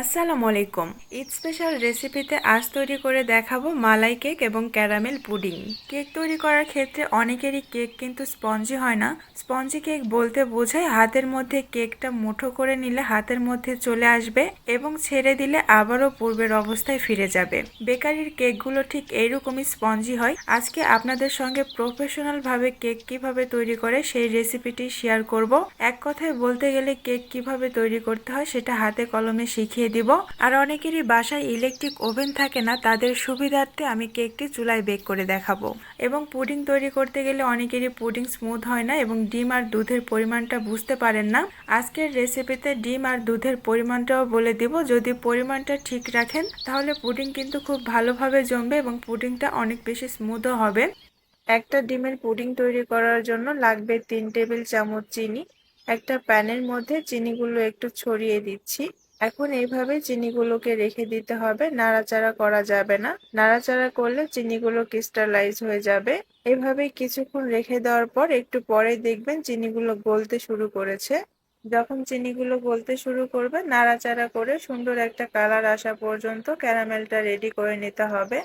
আসসালামু আলাইকুম। ঈদ স্পেশাল রেসিপিতে আজ তৈরি করে দেখাবো মালাই কেক এবং ক্যারামেল পুডিং। কেক তৈরি করার ক্ষেত্রে অনেকেরই কেক কিন্তু স্পঞ্জি হয় না। স্পঞ্জি কেক বলতে বোঝায় হাতের মধ্যে কেকটা মুঠো করে নিলে হাতের মধ্যে চলে আসবে এবং ছেড়ে দিলে আবারও পূর্বের অবস্থায় ফিরে যাবে। বেকারির কেকগুলো ঠিক এইরকমই স্পঞ্জি হয়। আজকে আপনাদের সঙ্গে প্রফেশনালভাবে কেক কীভাবে তৈরি করে সেই রেসিপিটি শেয়ার করব। এক কথায় বলতে গেলে কেক কীভাবে তৈরি করতে হয় সেটা হাতে কলমে শিখিয়ে দিব। আর অনেকেরই বাসায় ইলেকট্রিক ওভেন থাকে না, তাদের সুবিধার্থে আমি কেকটি চুলায় বেক করে দেখাবো। এবং পুডিং তৈরি করতে গেলে অনেকেরই পুডিং স্মুথ হয় না এবং ডিম আর দুধের পরিমাণটা বুঝতে পারেন না। আজকের রেসিপিতে ডিম আর দুধের পরিমাণটাও বলে দিব। যদি পরিমাণটা ঠিক রাখেন, তাহলে পুডিং কিন্তু খুব ভালোভাবে জমবে এবং পুডিংটা অনেক বেশি স্মুথও হবে। একটা ডিমের পুডিং তৈরি করার জন্য লাগবে তিন টেবিল চামচ চিনি। একটা প্যানের মধ্যে চিনিগুলো একটু ছড়িয়ে দিচ্ছি। এখন এইভাবে চিনিগুলোকে রেখে দিতে হবে। নাড়াচাড়া করা যাবে না। নাড়াচাড়া করলে চিনিগুলো ক্রিস্টালাইজ হয়ে যাবে। এভাবে কিছুক্ষণ রেখে দেওয়ার পর একটু পরে দেখবেন চিনিগুলো গলতে শুরু করেছে। যখন চিনিগুলো গলতে শুরু করবে, নাড়াচাড়া করে সুন্দর একটা কালার আসা পর্যন্ত ক্যারামেলটা রেডি করে নিতে হবে।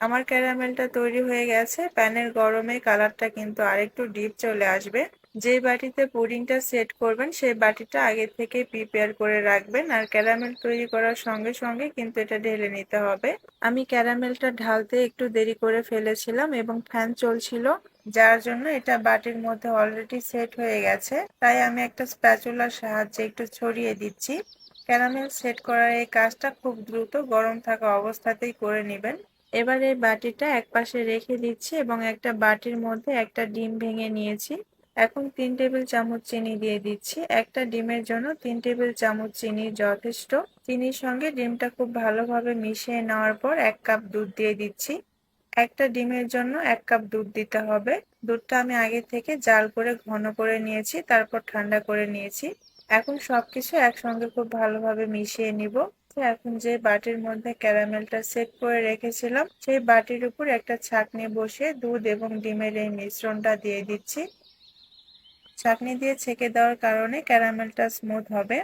আমার ক্যারামেলটা তৈরি হয়ে গেছে। প্যানের গরমে কালারটা কিন্তু আরেকটু ডিপ চলে আসবে। যে বাটিতে পুডিংটা সেট করবেন, সেই বাটিটা আগে থেকে প্রিপেয়ার করে রাখবেন আর ক্যারামেল তৈরি করার সঙ্গে সঙ্গে কিন্তু এটা ঢেলে নিতে হবে। আমি ক্যারামেলটা ঢালতে একটু দেরি করে ফেলেছিলাম এবং ফ্যান চলছিল, যার জন্য এটা বাটির মধ্যে অলরেডি সেট হয়ে গেছে। তাই আমি একটা স্প্যাচুলার সাহায্যে একটু ছড়িয়ে দিচ্ছি। ক্যারামেল সেট করার এই কাজটা খুব দ্রুত গরম থাকা অবস্থাতেই করে নেবেন। এবার এই বাটিটা এক পাশে রেখে দিচ্ছি এবং একটা বাটির মধ্যে একটা ডিম ভেঙে নিয়েছি। এখন তিন টেবিল চামচ চিনি দিয়ে দিচ্ছি। একটা ডিমের জন্য তিন টেবিল চামচ চিনি যথেষ্ট। চিনির সঙ্গে ডিমটা খুব ভালোভাবে মিশিয়ে নেওয়ার পর এক কাপ দুধ দিয়ে দিচ্ছি। একটা ডিমের জন্য এক কাপ দুধ দিতে হবে। দুধটা আমি আগে থেকে জাল করে ঘন করে নিয়েছি, তারপর ঠান্ডা করে নিয়েছি। এখন সবকিছু একসঙ্গে খুব ভালোভাবে মিশিয়ে নিব। এখন যে বাটির মধ্যে ক্যারামেলটা সেট করে রেখেছিলাম, সেই বাটির উপর একটা ছাকনি বসিয়ে দুধ এবং ডিমের এই মিশ্রণটা দিয়ে দিচ্ছি। ছাকনি দিয়ে ছেঁকে দেওয়ার কারণে ক্যারামেলটা স্মুথ হবে।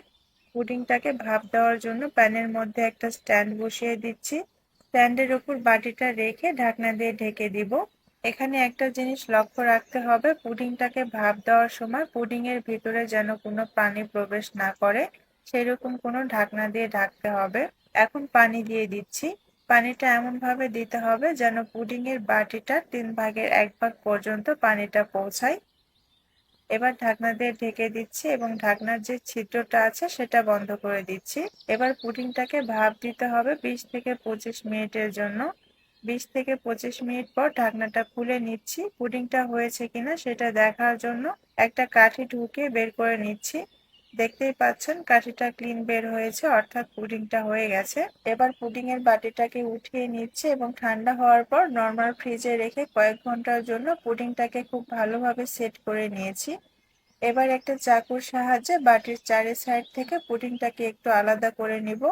পুডিংটাকে ভাপ দেওয়ার জন্য প্যানের মধ্যে একটা স্ট্যান্ড বসিয়ে দিচ্ছি। স্ট্যান্ডের উপর বাটিটা রেখে ঢাকনা দিয়ে ঢেকে দিব। এখানে একটা জিনিস লক্ষ্য রাখতে হবে, পুডিংটাকে ভাপ দেওয়ার সময় পুডিং এর ভিতরে যেন কোনো পানি প্রবেশ না করে, সেরকম কোনো ঢাকনা দিয়ে ঢাকতে হবে। এখন পানি দিয়ে দিচ্ছি। পানিটা এমন ভাবে দিতে হবে যেন পুডিং এর বাটিটা তিন ভাগের এক ভাগ পর্যন্ত পানিটা পৌঁছায়। এবার ঢাকনা দিয়ে ঢেকে দিচ্ছি এবং ঢাকনার যে ছিদ্রটা আছে সেটা বন্ধ করে দিচ্ছি। এবার পুডিংটাকে ভাপ দিতে হবে বিশ থেকে পঁচিশ মিনিটের জন্য। বিশ থেকে পঁচিশ মিনিট পর ঢাকনাটা খুলে নিচ্ছি। পুডিংটা হয়েছে কিনা সেটা দেখার জন্য একটা কাঠি ঢুকিয়ে বের করে নিচ্ছি। দেখতেই পাচ্ছেন কাঠিটা ক্লিন বের হয়েছে, অর্থাৎ পুডিংটা হয়ে গেছে। এবার পুডিং এর বাটিটাকে উঠিয়ে নিচ্ছে এবং ঠান্ডা হওয়ার পর নর্মাল ফ্রিজে রেখে কয়েক ঘণ্টার জন্য পুডিংটাকে খুব ভালোভাবে সেট করে নিয়েছি। এবার একটা চাকুর সাহায্যে বাটির চারি সাইড থেকে পুডিংটাকে একটু আলাদা করে নিব।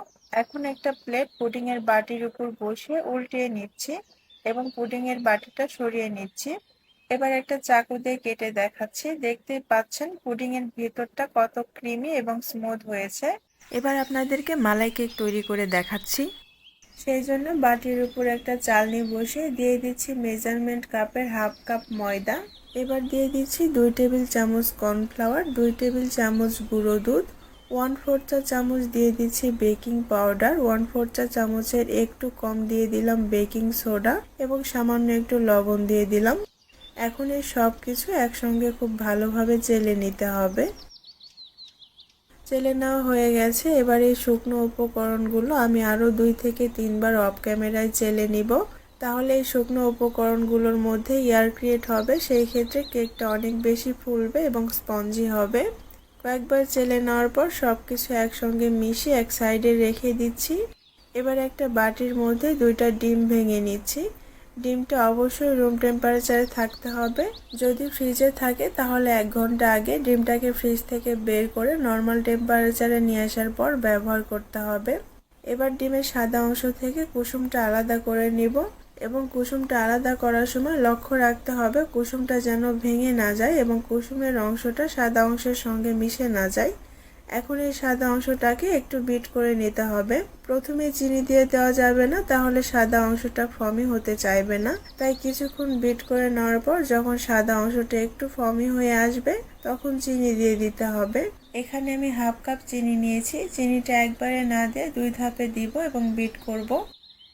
এখন একটা প্লেট পুডিং এর বাটির উপর বসিয়ে উল্টিয়ে নিচ্ছি এবং পুডিং এর বাটিটা সরিয়ে নিচ্ছি। এবার একটা চাকু দিয়ে কেটে দেখাচ্ছি। দেখতে পাচ্ছেন পুডিং এর ভিতরটা কত ক্রিমি এবং স্মুথ হয়েছে। এবার আপনাদেরকে মালাই কেক তৈরি করে দেখাচ্ছি। সেই জন্য বাটির উপর একটা চালনি বসিয়ে দিয়ে দিচ্ছি মেজারমেন্ট কাপের হাফ কাপ ময়দা। এবার দিয়ে দিচ্ছি দুই টেবিল চামচ কর্নফ্লাওয়ার, দুই টেবিল চামচ গুঁড়ো দুধ ওয়ান ফোর চা চামচ দিয়ে দিচ্ছি বেকিং পাউডার ওয়ান ফোর চা চামচের একটু কম দিয়ে দিলাম বেকিং সোডা এবং সামান্য একটু লবণ দিয়ে দিলাম। এখন এই সব কিছু একসঙ্গে খুব ভালোভাবে চেলে নিতে হবে। চেলে নেওয়া হয়ে গেছে। এবার এই শুকনো উপকরণগুলো আমি আরও দুই থেকে তিনবার অফ ক্যামেরায় চেলে নিব। তাহলে এই শুকনো উপকরণগুলোর মধ্যে এয়ার ক্রিয়েট হবে। সেই ক্ষেত্রে কেকটা অনেক বেশি ফুলবে এবং স্পঞ্জি হবে। কয়েকবার চেলে নেওয়ার পর সব কিছু একসঙ্গে মিশিয়ে এক সাইডে রেখে দিচ্ছি। এবার একটা বাটির মধ্যে দুইটা ডিম ভেঙে নিচ্ছি। ডিমটা অবশ্যই রুম টেম্পারেচারে থাকতে হবে। যদি ফ্রিজে থাকে, তাহলে এক ঘণ্টা আগে ডিমটাকে ফ্রিজ থেকে বের করে নর্মাল টেম্পারেচারে নিয়ে আসার পর ব্যবহার করতে হবে। এবার ডিমের সাদা অংশ থেকে কুসুমটা আলাদা করে নিব এবং কুসুমটা আলাদা করার সময় লক্ষ্য রাখতে হবে কুসুমটা যেন ভেঙে না যায় এবং কুসুমের অংশটা সাদা অংশের সঙ্গে মিশে না যায়। এখন এই সাদা অংশটাকে একটু বিট করে নিতে হবে। প্রথমে চিনি দিয়ে দেওয়া যাবে না, তাহলে সাদা অংশটা ফমি হতে চাইবে না। তাই কিছুক্ষণ বিট করে নেওয়ার পর যখন সাদা অংশটা একটু ফমি হয়ে আসবে, তখন চিনি দিয়ে দিতে হবে। এখানে আমি হাফ কাপ চিনি নিয়েছি। চিনিটা একবারে না দিয়ে দুই ধাপে দিব এবং বিট করব।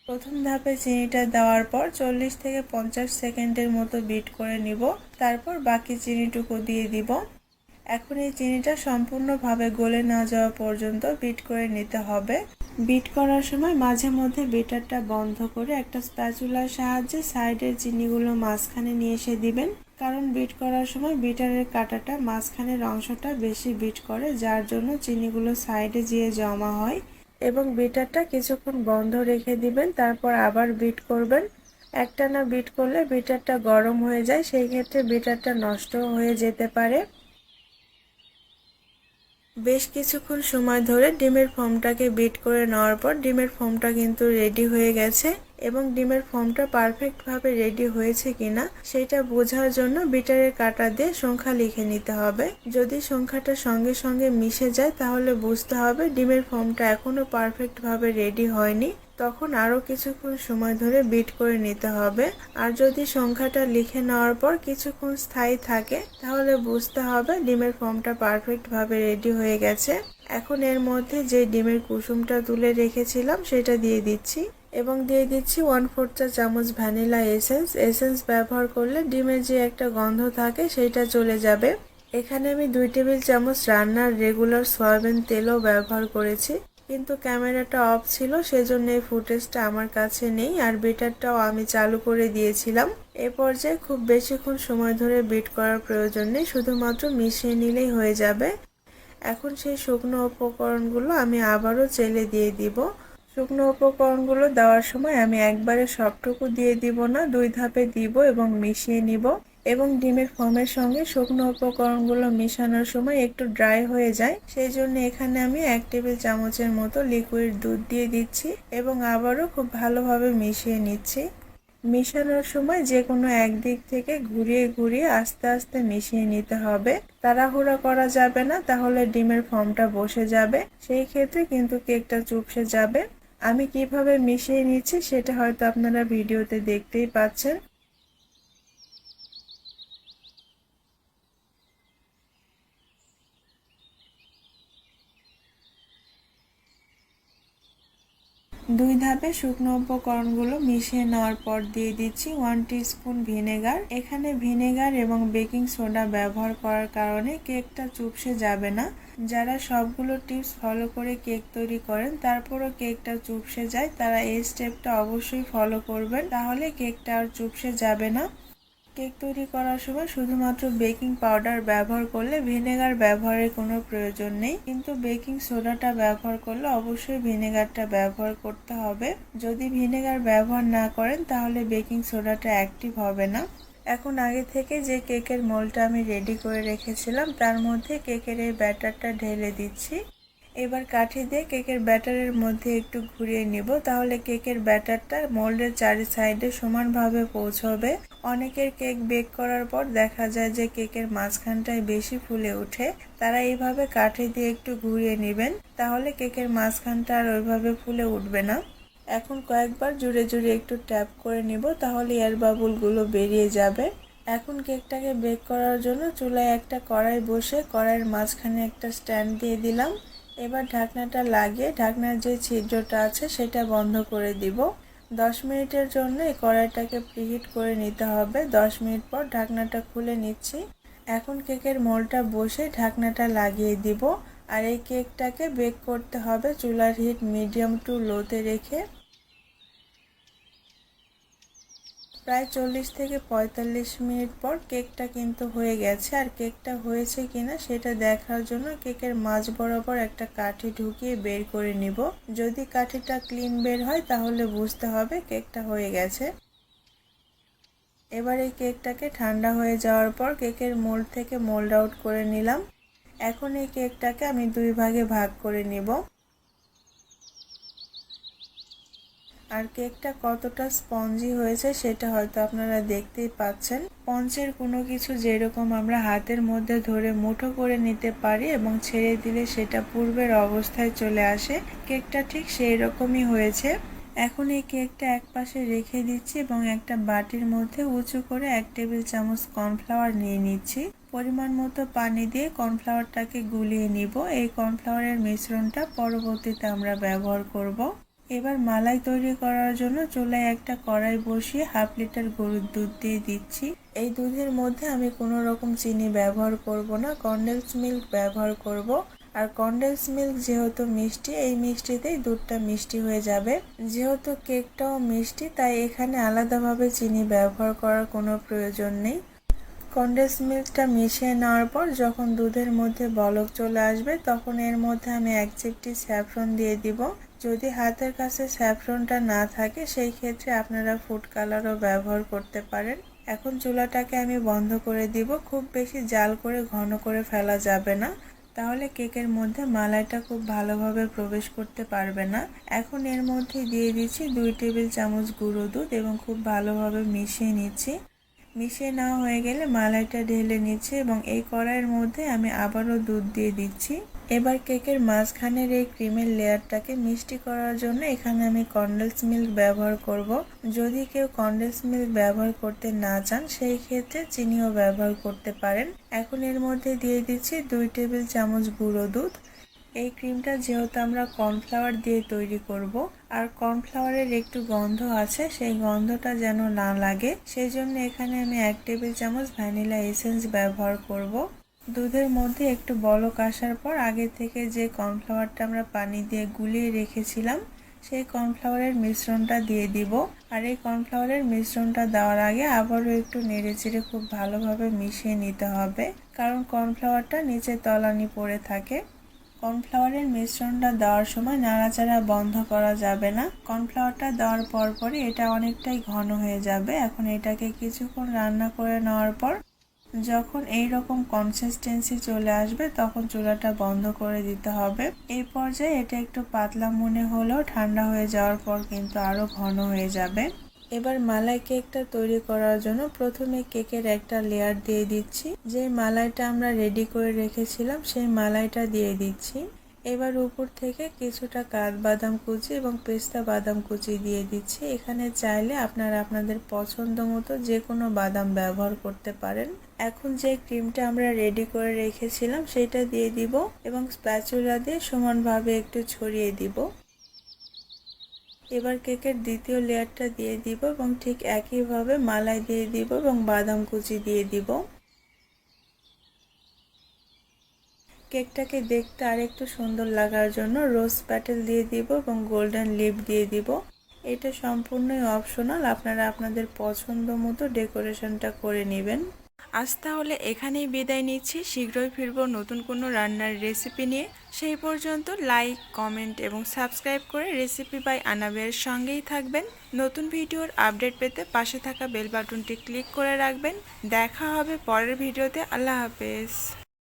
প্রথম ধাপে চিনিটা দেওয়ার পর চল্লিশ থেকে পঞ্চাশ সেকেন্ডের মতো বিট করে নিব। তারপর বাকি চিনিটুকু দিয়ে দিব। এখন এই চিনিটা সম্পূর্ণভাবে গলে না যাওয়া পর্যন্ত বিট করে নিতে হবে। বিট করার সময় মাঝে মধ্যে বিটারটা বন্ধ করে একটা স্প্যাচুলার সাহায্যে সাইডের চিনিগুলো মাঝখানে নিয়ে এসে দিবেন। কারণ বিট করার সময় বিটারের কাঁটাটা মাঝখানের অংশটা বেশি বিট করে, যার জন্য চিনিগুলো সাইডে যেয়ে জমা হয়। এবং বিটারটা কিছুক্ষণ বন্ধ রেখে দিবেন, তারপর আবার বিট করবেন। একটানা বিট করলে বিটারটা গরম হয়ে যায়, সেই ক্ষেত্রে বিটারটা নষ্ট হয়ে যেতে পারে। বেশ কিছুক্ষণ সময় ধরে ডিমের ফর্মটাকে বিট করে নেওয়ার পর ডিমের ফর্মটা কিন্তু রেডি হয়ে গেছে এবং ডিমের ফর্মটা পারফেক্টভাবে রেডি হয়েছে কিনা সেটা বোঝার জন্য বিটারের কাটা দিয়ে সংখ্যা লিখে নিতে হবে। যদি সংখ্যাটা সঙ্গে সঙ্গে মিশে যায় তাহলে বুঝতে হবে ডিমের ফর্মটা এখনও পারফেক্টভাবে রেডি হয়নি। তখন আরও কিছুক্ষণ সময় ধরে বিট করে নিতে হবে। আর যদি সংখ্যাটা লিখে নেওয়ার পর কিছুক্ষণ স্থায়ী থাকে, তাহলে বুঝতে হবে ডিমের ফর্মটা পারফেক্টভাবে রেডি হয়ে গেছে। এখন এর মধ্যে যে ডিমের কুসুমটা তুলে রেখেছিলাম, সেটা দিয়ে দিচ্ছি। এবং দিয়ে দিচ্ছি ওয়ান ফোর চা চামচ ভ্যানিলা এসেন্স। এসেন্স ব্যবহার করলে ডিমের যে একটা গন্ধ থাকে সেটা চলে যাবে। এখানে আমি দুই টেবিল চামচ রান্নার রেগুলার সয়াবিন তেলও ব্যবহার করেছি। কিন্তু ক্যামেরাটা অফ ছিল, সেজন্য এই ফুটেজটা আমার কাছে নেই আর বিটারটাও আমি চালু করে দিয়েছিলাম। এ পর্যায়ে খুব বেশিক্ষণ সময় ধরে বিট করার প্রয়োজন নেই, শুধুমাত্র মিশিয়ে নিলেই হয়ে যাবে। এখন সেই শুকনো উপকরণগুলো আমি আবারও চেলে দিয়ে দিব। শুকনো উপকরণগুলো দেওয়ার সময় আমি একবারে সবটুকু দিয়ে দিব না, দুই ধাপে দিব এবং মিশিয়ে নিব। এবং ডিমের ফর্মের সঙ্গে শুকনো উপকরণগুলো মেশানোর সময় একটু ড্রাই হয়ে যায়। সেই জন্য এখানে আমি এক টেবিল চামচের মতো লিকুইড দুধ দিয়ে দিচ্ছি এবং আবারও খুব ভালোভাবে মিশিয়ে নিচ্ছি। মেশানোর সময় যে কোনো একদিক থেকে ঘুরিয়ে ঘুরিয়ে আস্তে আস্তে মিশিয়ে নিতে হবে। তাড়াহুড়া করা যাবে না, তাহলে ডিমের ফর্মটা বসে যাবে। সেই ক্ষেত্রে কিন্তু কেকটা চুপসে যাবে। আমি কীভাবে মিশিয়ে নিচ্ছি সেটা হয়তো আপনারা ভিডিওতে দেখতেই পাচ্ছেন দুই ধাপে শুকনো উপকরণগুলো মিশিয়ে নেওয়ার পর দিয়ে দিচ্ছি ওয়ান স্পুন ভিনেগার এখানে ভিনেগার এবং বেকিং সোডা ব্যবহার করার কারণে কেকটা চুপসে যাবে না। যারা সবগুলো টিপস ফলো করে কেক তৈরি করেন, তারপরও কেকটা চুপসে যায়, তারা এই স্টেপটা অবশ্যই ফলো করবেন। তাহলে কেকটা আর চুপসে যাবে না। কেক তৈরি করার সময় শুধুমাত্র বেকিং পাউডার ব্যবহার করলে ভিনেগার ব্যবহারের কোনো প্রয়োজন নেই। কিন্তু বেকিং সোডাটা ব্যবহার করলে অবশ্যই ভিনেগারটা ব্যবহার করতে হবে। যদি ভিনেগার ব্যবহার না করেন, তাহলে বেকিং সোডাটা অ্যাক্টিভ হবে না। এখন আগে থেকে যে কেকের মোলটা আমি রেডি করে রেখেছিলাম, তার মধ্যে কেকের এই ব্যাটারটা ঢেলে দিচ্ছি। এবার কাঠি দিয়ে কেকের ব্যাটারের মধ্যে একটু ঘুরিয়ে নিব, তাহলে কেকের ব্যাটারটা মোল্ডের চারি সাইডে সমানভাবে পৌঁছবে। অনেকের কেক বেক করার পর দেখা যায় যে কেকের মাঝখানটায় বেশি ফুলে ওঠে। তারা এইভাবে কাঠি দিয়ে একটু ঘুরিয়ে নেবেন, তাহলে কেকের মাঝখানটা আর ওইভাবে ফুলে উঠবে না। এখন কয়েকবার জুড়ে জুড়ে একটু ট্যাপ করে নিব, তাহলে এয়ার বাবুলগুলো বেরিয়ে যাবে। এখন কেকটাকে বেক করার জন্য চুলায় একটা কড়াই বসে কড়াইয়ের মাঝখানে একটা স্ট্যান্ড দিয়ে দিলাম। এবার ঢাকনাটা লাগিয়ে ঢাকনার যে ছিদ্রটা আছে সেটা বন্ধ করে দিব। দশ মিনিটের জন্য এই কড়াইটাকে প্রিহিট করে নিতে হবে। দশ মিনিট পর ঢাকনাটা খুলে নিচ্ছি। এখন কেকের মোলটা বসে ঢাকনাটা লাগিয়ে দিব। আর এই কেকটাকে বেক করতে হবে চুলার হিট মিডিয়াম টু লোতে রেখে। প্রায় চল্লিশ থেকে পঁয়তাল্লিশ মিনিট পর কেকটা কিন্তু হয়ে গেছে। আর কেকটা হয়েছে কিনা সেটা দেখার জন্য কেকের মাঝ বরাবর একটা কাঠি ঢুকিয়ে বের করে নিব। যদি কাঠিটা ক্লিন বের হয় তাহলে বুঝতে হবে কেকটা হয়ে গেছে। এবার এই কেকটাকে ঠান্ডা হয়ে যাওয়ার পর কেকের মোল্ড থেকে মোল্ড আউট করে নিলাম। এখন এই কেকটাকে আমি দুই ভাগে ভাগ করে নিব। আর কেকটা কতটা স্পঞ্জি হয়েছে সেটা হয়তো আপনারা দেখতেই পাচ্ছেন। স্পঞ্জের কোনো কিছু যেরকম আমরা হাতের মধ্যে ধরে মুঠো করে নিতে পারি এবং ছেড়ে দিলে সেটা পূর্বের অবস্থায় চলে আসে, কেকটা ঠিক সেই রকমই হয়েছে। এখন এই কেকটা এক পাশে রেখে দিচ্ছি এবং একটা বাটির মধ্যে উঁচু করে এক টেবিল চামচ কর্নফ্লাওয়ার নিয়ে নিচ্ছি। পরিমাণ মতো পানি দিয়ে কর্নফ্লাওয়ারটাকে গুলিয়ে নিব। এই কর্নফ্লাওয়ারের মিশ্রণটা পরবর্তীতে আমরা ব্যবহার করব। এবার মালাই তৈরি করার জন্য চুলায় একটা কড়াই বসিয়ে হাফ লিটার গরুর দুধ দিয়ে দিচ্ছি। এই দুধের মধ্যে আমি কোনো রকম চিনি ব্যবহার করব না, কন্ডেন্স মিল্ক ব্যবহার করব। আর কন্ডেন্স মিল্ক যেহেতু মিষ্টি, এই মিষ্টিতেই দুধটা মিষ্টি হয়ে যাবে। যেহেতু কেকটাও মিষ্টি, তাই এখানে আলাদাভাবে চিনি ব্যবহার করার কোনো প্রয়োজন নেই। কন্ডেন্স মিল্কটা মিশিয়ে নেওয়ার পর যখন দুধের মধ্যে বলক চলে আসবে, তখন এর মধ্যে আমি এক চিপটি স্যাফরন দিয়ে দিব। যদি হাতের কাছে স্যাফরনটা না থাকে, সেই ক্ষেত্রে আপনারা ফুড কালারও ব্যবহার করতে পারেন। এখন চুলাটাকে আমি বন্ধ করে দিব। খুব বেশি জাল করে, ঘন করে ফেলা যাবে না। তাহলে কেকের মধ্যে মালাইটা খুব ভালোভাবে প্রবেশ করতে পারবে না। এখন এর মধ্যে দিয়ে দিচ্ছি দুই টেবিল চামচ গুঁড়ো দুধ এবং খুব ভালোভাবে মিশিয়ে নিচ্ছি। মিশিয়ে নেওয়া হয়ে গেলে মালাইটা ঢেলে নিচ্ছি এবং এই কড়াইয়ের মধ্যে আমি আবারও দুধ দিয়ে দিচ্ছি। এবার কেকের মাঝখানের এই ক্রিমের লেয়ারটাকে মিষ্টি করার জন্য এখানে আমি কন্ডেন্স মিল্ক ব্যবহার করব। যদি কেউ কন্ডেন্স মিল্ক ব্যবহার করতে না চান, সেই ক্ষেত্রে চিনিও ব্যবহার করতে পারেন। এখন এর মধ্যে দিয়ে দিচ্ছি দুই টেবিল চামচ গুঁড়ো দুধ। এই ক্রিমটা যেহেতু আমরা কর্নফ্লাওয়ার দিয়ে তৈরি করব, আর কর্নফ্লাওয়ারের একটু গন্ধ আছে, সেই গন্ধটা যেন না লাগে, সেই জন্য এখানে আমি এক টেবিল চামচ ভ্যানিলা এসেন্স ব্যবহার করব। দুধের মধ্যে একটু বলক আসার পর আগে থেকে যে কর্নফ্লাওয়ারটা আমরা পানি দিয়ে গুলিয়ে রেখেছিলাম, সেই কর্নফ্লাওয়ারের মিশ্রণটা দিয়ে দিব। আর এই কর্নফ্লাওয়ারের মিশ্রণটা দেওয়ার আগে আবারও একটু নেড়ে চেড়ে খুব ভালোভাবে মিশিয়ে নিতে হবে, কারণ কর্নফ্লাওয়ারটা নিচে তলানি পড়ে থাকে। কর্নফ্লাওয়ারের মিশ্রণটা দেওয়ার সময় নাড়াচাড়া বন্ধ করা যাবে না। কর্নফ্লাওয়ারটা দেওয়ার পরপরই এটা অনেকটাই ঘন হয়ে যাবে। এখন এটাকে কিছুক্ষণ রান্না করে নেওয়ার পর যখন এই রকম কনসিস্টেন্সি চলে আসবে, তখন চুলাটা বন্ধ করে দিতে হবে। এই পর্যায়ে এটা একটু পাতলা মনে হলেও ঠান্ডা হয়ে যাওয়ার পর কিন্তু আরও ঘন হয়ে যাবে। এবার মালাই কেকটা তৈরি করার জন্য প্রথমে কেকের একটা লেয়ার দিয়ে দিচ্ছি। যে মালাইটা আমরা রেডি করে রেখেছিলাম, সেই মালাইটা দিয়ে দিচ্ছি। এবার উপর থেকে কিছুটা কাঠবাদাম কুচি এবং পেস্তা বাদাম কুচি দিয়ে দিচ্ছি। এখানে চাইলে আপনারা আপনাদের পছন্দ মতো যে কোনো বাদাম ব্যবহার করতে পারেন। এখন যে ক্রিমটা আমরা রেডি করে রেখেছিলাম, সেটা দিয়ে দিব এবং স্প্যাচুলা দিয়ে সমানভাবে একটু ছড়িয়ে দিব। এবার কেকের দ্বিতীয় লেয়ারটা দিয়ে দিব এবং ঠিক একইভাবে মালাই দিয়ে দিব এবং বাদাম কুচি দিয়ে দিব। কেকটাকে দেখতে আরেকটু সুন্দর লাগার জন্য রোজ প্যাটেল দিয়ে দিব এবং গোল্ডেন লিপ দিয়ে দিব। এটা সম্পূর্ণই অপশনাল, আপনারা আপনাদের পছন্দ মতো ডেকোরেশনটা করে নেবেন। আজ তাহলে এখানেই বিদায় নিচ্ছি, শীঘ্রই ফিরবো নতুন কোনো রান্নার রেসিপি নিয়ে। সেই পর্যন্ত লাইক, কমেন্ট এবং সাবস্ক্রাইব করে রেসিপি বাই আনাবের সঙ্গেই থাকবেন। নতুন ভিডিওর আপডেট পেতে পাশে থাকা বেল বাটনটি ক্লিক করে রাখবেন। দেখা হবে পরের ভিডিওতে, আল্লাহ হাফেজ।